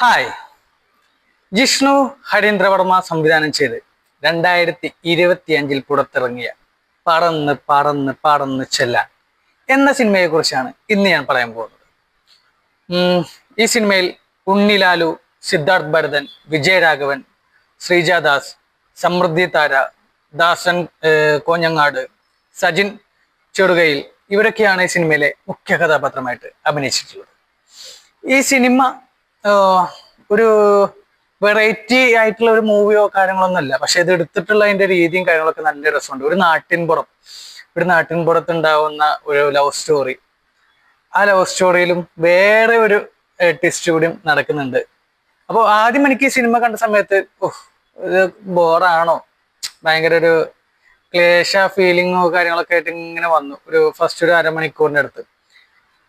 Hi. Jishnu ഹരീന്ദ്രവർമ്മ സംവിധാനം ചെയ്ത് രണ്ടായിരത്തി ഇരുപത്തി അഞ്ചിൽ പുറത്തിറങ്ങിയ പറന്ന് പറന്ന് പറന്ന് ചെല്ലാൻ എന്ന സിനിമയെക്കുറിച്ചാണ് ഇന്ന് ഞാൻ പറയാൻ പോകുന്നത്. ഈ സിനിമയിൽ ഉണ്ണിലാലു സിദ്ധാർത്ഥ് ഭരതൻ വിജയരാഘവൻ ശ്രീജാദാസ് സമൃദ്ധി താര ദാസൻ കോഞ്ഞങ്ങാട് സജിൻ ചെറുകയിൽ ഇവരൊക്കെയാണ് ഈ സിനിമയിലെ മുഖ്യ കഥാപാത്രമായിട്ട് അഭിനയിച്ചിട്ടുള്ളത്. ഈ സിനിമ ഒരു വെറൈറ്റി ആയിട്ടുള്ള ഒരു മൂവിയോ കാര്യങ്ങളൊന്നും അല്ല. പക്ഷെ ഇത് എടുത്തിട്ടുള്ള അതിന്റെ രീതിയും കാര്യങ്ങളൊക്കെ നല്ല രസമുണ്ട്. ഒരു നാട്ടിൻപുറം ഒരു നാട്ടിൻപുറത്ത് ഉണ്ടാവുന്ന ഒരു ലവ് സ്റ്റോറി ആ ലവ് സ്റ്റോറിയിലും വേറെ ഒരു ട്വിസ്റ്റ് കൂടിയും നടക്കുന്നുണ്ട്. അപ്പോൾ ആദ്യം എനിക്ക് ഈ സിനിമ കണ്ട സമയത്ത് ഇത് ബോറാണോ? ഭയങ്കര ഒരു ക്ലേശ ഫീലിങ്ങോ കാര്യങ്ങളൊക്കെ ആയിട്ട് ഇങ്ങനെ വന്നു. ഒരു ഫസ്റ്റ് ഒരു അരമണിക്കൂറിന്റെ അടുത്ത്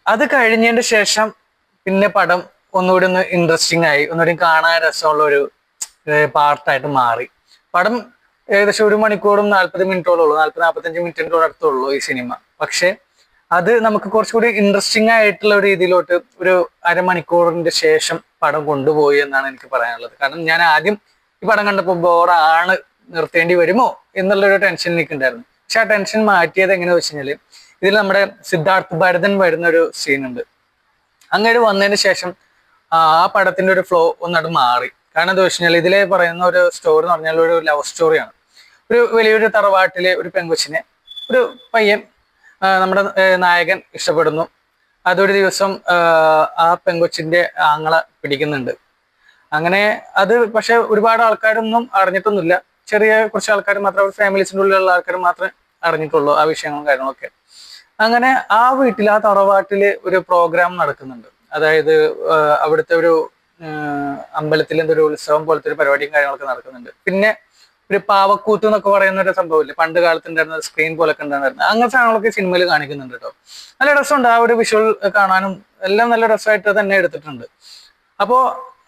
അത് കഴിഞ്ഞതിന് ശേഷം പിന്നെ പടം ഒന്നുകൂടി ഒന്ന് ഇൻട്രസ്റ്റിംഗ് ആയി ഒന്നുകൂടി കാണാൻ രസമുള്ള ഒരു പാർട്ടായിട്ട് മാറി. പടം ഏകദേശം ഒരു മണിക്കൂറും നാല്പത് മിനിറ്റോളം ഉള്ളൂ നാല്പത് നാൽപ്പത്തഞ്ച് മിനിറ്റിന്റെ അടുത്തുള്ളൂ ഈ സിനിമ. പക്ഷെ അത് നമുക്ക് കുറച്ചുകൂടി ഇൻട്രസ്റ്റിംഗ് ആയിട്ടുള്ള രീതിയിലോട്ട് ഒരു അരമണിക്കൂറിന്റെ ശേഷം പടം കൊണ്ടുപോയി എന്നാണ് എനിക്ക് പറയാനുള്ളത്. കാരണം ഞാൻ ആദ്യം ഈ പടം കണ്ടപ്പോൾ ബോറാണ് നിർത്തേണ്ടി വരുമോ എന്നുള്ളൊരു ടെൻഷൻ എനിക്കുണ്ടായിരുന്നു പക്ഷെ ആ ടെൻഷൻ മാറ്റിയത് എങ്ങനെ വെച്ച് കഴിഞ്ഞാൽ ഇതിൽ നമ്മുടെ സിദ്ധാർത്ഥ് ഭരതൻ വരുന്ന ഒരു സീനുണ്ട് അങ്ങനെ വന്നതിന് ശേഷം ആ പടത്തിന്റെ ഒരു ഫ്ലോ ഒന്നങ്ങോട്ട് മാറി. കാരണം എന്താ വെച്ചാൽ ഇതിലെ പറയുന്ന ഒരു സ്റ്റോറി എന്ന് പറഞ്ഞാൽ ഒരു ലവ് സ്റ്റോറിയാണ് ഒരു വലിയൊരു തറവാട്ടിലെ ഒരു പെങ്കൊച്ചിനെ ഒരു പയ്യൻ നമ്മുടെ നായകൻ ഇഷ്ടപ്പെടുന്നു. അതൊരു ദിവസം ആ, പെങ്കൊച്ചിന്റെ ആങ്ങളെ പിടിക്കുന്നുണ്ട്. അങ്ങനെ അത് പക്ഷെ ഒരുപാട് ആൾക്കാരൊന്നും അറിഞ്ഞിട്ടൊന്നുമില്ല. ചെറിയ കുറച്ച് ആൾക്കാർ മാത്രം ഫാമിലീസിന്റെ ഉള്ളിലുള്ള ആൾക്കാർ മാത്രമേ അറിഞ്ഞിട്ടുള്ളൂ ആ വിഷയങ്ങളും കാര്യങ്ങളൊക്കെ. അങ്ങനെ ആ വീട്ടിൽ ആ തറവാട്ടിൽ ഒരു പ്രോഗ്രാം നടക്കുന്നുണ്ട്. അതായത് അവിടുത്തെ ഒരു അമ്പലത്തിൽ എന്തൊരു ഉത്സവം പോലത്തെ ഒരു പരിപാടിയും കാര്യങ്ങളൊക്കെ നടക്കുന്നുണ്ട്. പിന്നെ ഒരു പാവക്കൂത്ത് എന്നൊക്കെ പറയുന്ന ഒരു സംഭവമില്ലേ? പണ്ട് കാലത്ത് ഉണ്ടായിരുന്ന സ്ക്രീൻ പോലൊക്കെ ഉണ്ടായിരുന്നത്. അങ്ങനത്തെ സാധനങ്ങളൊക്കെ സിനിമയിൽ കാണിക്കുന്നുണ്ട് കേട്ടോ. നല്ല രസമുണ്ട് ആ ഒരു വിഷ്വൽ കാണാനും. എല്ലാം നല്ല രസമായിട്ട് തന്നെ എടുത്തിട്ടുണ്ട്. അപ്പോ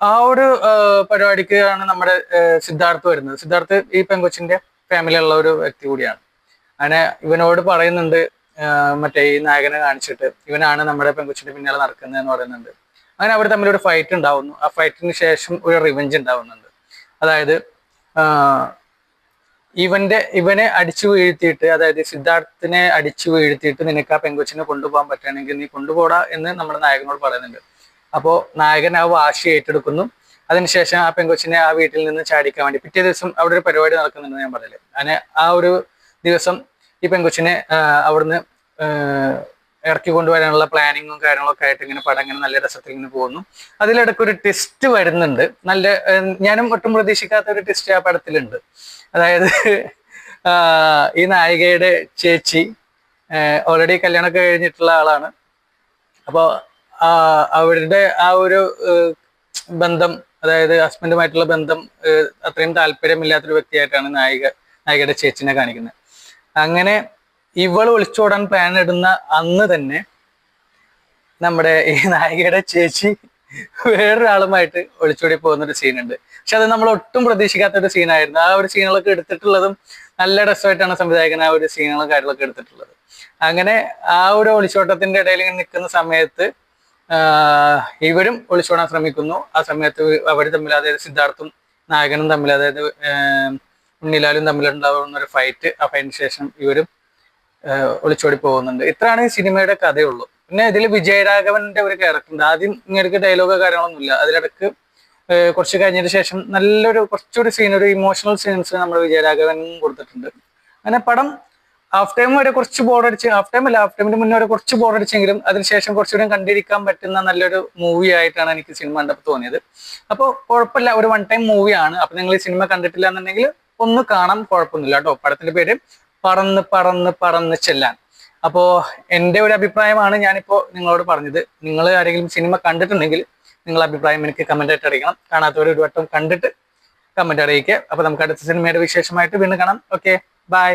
ആ ഒരു പരിപാടിക്ക് ആണ് നമ്മുടെ സിദ്ധാർത്ഥ് വരുന്നത്. സിദ്ധാർത്ഥ് ഈ പെങ്കൊച്ചിന്റെ ഫാമിലിയുള്ള ഒരു വ്യക്തി കൂടിയാണ്. അങ്ങനെ ഇവനോട് പറയുന്നുണ്ട് മറ്റേ ഈ നായകനെ കാണിച്ചിട്ട് ഇവനാണ് നമ്മുടെ പെൺകുച്ചിന്റെ പിന്നാലെ നടക്കുന്നത് എന്ന് പറയുന്നുണ്ട്. അങ്ങനെ അവർ തമ്മിൽ ഒരു ഫൈറ്റ് ഉണ്ടാവുന്നു. ആ ഫൈറ്റിന് ശേഷം ഒരു റിവെഞ്ച് ഉണ്ടാവുന്നുണ്ട്. അതായത് ഇവന്റെ ഇവനെ അടിച്ചു വീഴ്ത്തിയിട്ട് അതായത് സിദ്ധാർത്ഥിനെ അടിച്ചു വീഴ്ത്തിയിട്ട് നിനക്ക് ആ പെങ്കൊച്ചിനെ കൊണ്ടുപോകാൻ പറ്റുകയാണെങ്കിൽ നീ കൊണ്ടുപോടാ എന്ന് നമ്മുടെ നായകനോട് പറയുന്നുണ്ട്. അപ്പോ നായകൻ ആ വാശി ഏറ്റെടുക്കുന്നു. അതിനുശേഷം ആ പെങ്കൊച്ചിനെ ആ വീട്ടിൽ നിന്ന് ചാടിക്കാൻ വേണ്ടി പിറ്റേ ദിവസം അവിടെ ഒരു പരിപാടി നടക്കുന്നുണ്ട് ഞാൻ പറഞ്ഞില്ലേ. അങ്ങനെ ആ ഒരു ദിവസം ഈ പെങ്കൊച്ചിനെ അവിടുന്ന് ഇറക്കി കൊണ്ടുവരാനുള്ള പ്ലാനിങ്ങും കാര്യങ്ങളൊക്കെ ആയിട്ട് ഇങ്ങനെ പടം ഇങ്ങനെ നല്ല രസത്തിൽ ഇങ്ങനെ പോകുന്നു. അതിലിടയ്ക്ക് ഒരു ടെസ്റ്റ് വരുന്നുണ്ട്. നല്ല ഞാനും ഒട്ടും പ്രതീക്ഷിക്കാത്ത ഒരു ട്വിസ്റ്റ് ആ പടത്തിലുണ്ട്. അതായത് ഈ നായികയുടെ ചേച്ചി ഓൾറെഡി കല്യാണമൊക്കെ കഴിഞ്ഞിട്ടുള്ള ആളാണ്. അപ്പോൾ അവരുടെ ആ ഒരു ബന്ധം അതായത് ഹസ്ബൻഡുമായിട്ടുള്ള ബന്ധം അത്രയും താല്പര്യമില്ലാത്തൊരു വ്യക്തിയായിട്ടാണ് നായിക നായികയുടെ ചേച്ചിനെ കാണിക്കുന്നത്. അങ്ങനെ ഇവൾ ഒളിച്ചോടാൻ പ്ലാൻ ഇടുന്ന അന്ന് തന്നെ നമ്മുടെ ഈ നായികയുടെ ചേച്ചി വേറൊരാളുമായിട്ട് ഒളിച്ചോടി പോകുന്ന ഒരു സീനുണ്ട് പക്ഷെ അത് നമ്മൾ ഒട്ടും പ്രതീക്ഷിക്കാത്ത ഒരു സീനായിരുന്നു ആ ഒരു സീനുകളൊക്കെ എടുത്തിട്ടുള്ളതും നല്ല രസമായിട്ടാണ് സംവിധായകൻ ആ ഒരു സീനുകളും കാര്യങ്ങളൊക്കെ എടുത്തിട്ടുള്ളത്. അങ്ങനെ ആ ഒരു ഒളിച്ചോട്ടത്തിന്റെ ഇടയിൽ നിൽക്കുന്ന സമയത്ത് ഇവരും ഒളിച്ചോടാൻ ശ്രമിക്കുന്നു. ആ സമയത്ത് അവർ തമ്മിൽ അതായത് സിദ്ധാർത്ഥും നായകനും തമ്മിൽ അതായത് ഉണ്ണിലാലും തമ്മിലുണ്ടാവുന്ന ഒരു ഫൈറ്റ് ആ ഫൈറ്റിന് ശേഷം ഇവരും ഒളിച്ചോടി പോകുന്നുണ്ട്. ഇത്രയാണ് ഈ സിനിമയുടെ കഥയുള്ളൂ. പിന്നെ ഇതിൽ വിജയരാഘവന്റെ ഒരു ക്യാരക്ടർ ഉണ്ട്. ആദ്യം ഇങ്ങനെയൊക്കെ ഡയലോഗോ കാര്യങ്ങളൊന്നുമില്ല. അതിലിടക്ക് കുറച്ച് കഴിഞ്ഞതിന് ശേഷം നല്ലൊരു കുറച്ചൊരു സീൻ ഒരു ഇമോഷണൽ സീൻസ് നമ്മൾ വിജയരാഘവൻ കൊടുത്തിട്ടുണ്ട്. അങ്ങനെ പടം ഹാഫ് ടൈം വരെ കുറച്ച് ബോർഡടിച്ച് ഹാഫ് ടൈം അല്ല ഹാഫ് ടൈമിന് മുന്നേ വരെ കുറച്ച് ബോറടിച്ചെങ്കിലും അതിനുശേഷം കുറച്ചുകൂടി കണ്ടിരിക്കാൻ പറ്റുന്ന നല്ലൊരു മൂവി ആയിട്ടാണ് എനിക്ക് സിനിമ കണ്ടപ്പോൾ തോന്നിയത്. അപ്പോൾ കുഴപ്പമില്ല ഒരു വൺ ടൈം മൂവിയാണ് അപ്പോൾ നിങ്ങൾ ഈ സിനിമ കണ്ടിട്ടില്ല എന്നുണ്ടെങ്കിൽ ഒന്ന് കാണാൻ കുഴപ്പമൊന്നുമില്ല കേട്ടോ. പടത്തിന്റെ പേര് പറന്ന് പറന്ന് പറന്ന് ചെല്ലാൻ. അപ്പോ എന്റെ ഒരു അഭിപ്രായമാണ് ഞാനിപ്പോ നിങ്ങളോട് പറഞ്ഞത്. നിങ്ങൾ ആരെങ്കിലും സിനിമ കണ്ടിട്ടുണ്ടെങ്കിൽ നിങ്ങളുടെ അഭിപ്രായം എനിക്ക് കമന്റ് ആയിട്ട് അറിയിക്കണം. കാണാത്തവർ ഒരു വട്ടം കണ്ടിട്ട് കമന്റ് അറിയിക്കുക. അപ്പൊ നമുക്ക് അടുത്ത സിനിമയുടെ വിശേഷമായിട്ട് വീണ്ടും കാണാം. Okay bye